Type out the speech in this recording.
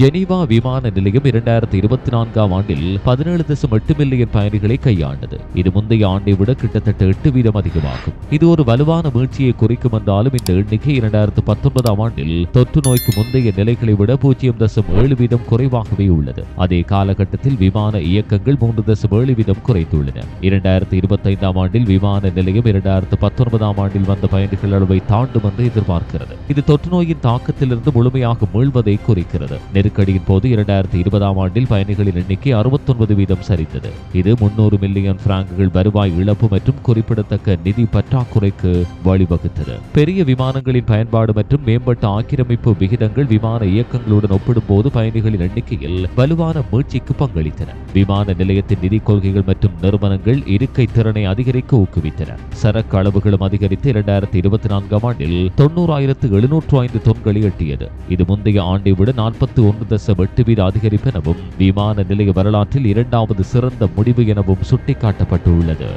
Geneva விமான நிலையம் இரண்டாயிரத்தி இருபத்தி நான்காம் ஆண்டில் பதினேழு தசம் எட்டு மில்லியன் பயணிகளை கையாண்டது. இது முந்தைய ஆண்டை விட கிட்டத்தட்ட எட்டு வீதம் அதிகமாகும். இது ஒரு வலுவான வீழ்ச்சியை குறிக்கும் என்றாலும் இந்த எண்ணிக்கை இரண்டாயிரத்து பத்தொன்பதாம் ஆண்டில் தொற்று நோய்க்கு முந்தைய நிலைகளை விட பூஜ்ஜியம் தசம் ஏழு வீதம் குறைவாகவே உள்ளது. அதே காலகட்டத்தில் விமான இயக்கங்கள் மூன்று தசம் ஏழு வீதம் குறைத்துள்ளன. இரண்டாயிரத்து இருபத்தைந்தாம் ஆண்டில் விமான நிலையம் இரண்டாயிரத்து பத்தொன்பதாம் ஆண்டில் வந்த பயணிகள் அளவை தாண்டும் என்று எதிர்பார்க்கிறது. இது தொற்று நோயின் தாக்கத்திலிருந்து முழுமையாக மீள்வதை குறிக்கிறது. நெருக்கடியின் போது இரண்டாயிரத்தி இருபதாம் ஆண்டில் பயணிகளின் எண்ணிக்கை அறுபத்தொன்பது வீதம் சரிந்தது. இது முன்னூறு மில்லியன் பிராங்குகள் வருவாய் இழப்பு மற்றும் குறிப்பிடத்தக்க நிதி பற்றாக்குறைக்கு வழிவகுத்தது. பெரிய விமானங்களின் பயன்பாடு மற்றும் மேம்பட்ட ஆக்கிரமிப்பு விகிதங்கள் விமான இயக்கங்களுடன் ஒப்பிடும்போது பயணிகளின் எண்ணிக்கையில் வலுவான மீழ்ச்சிக்கு பங்களித்தன. விமான நிலையத்தின் நிதி கொள்கைகள் மற்றும் நிறுவனங்கள் இருக்கை திறனை அதிகரிக்க ஊக்குவித்தன. சரக்கு அளவுகளும் அதிகரித்து இரண்டாயிரத்தி இருபத்தி நான்காம் ஆண்டில் தொன்னூறாயிரத்து எழுநூற்று ஐந்து தொன்களை எட்டியது. இது முந்தைய ஆண்டை விட நாற்பத்தி ஒன்று தசம் எட்டு வீத அதிகரிப்பு எனவும் விமான நிலைய வரலாற்றில் இரண்டாவது சிறந்த முடிவு எனவும் சுட்டிக்காட்டப்பட்டுள்ளது.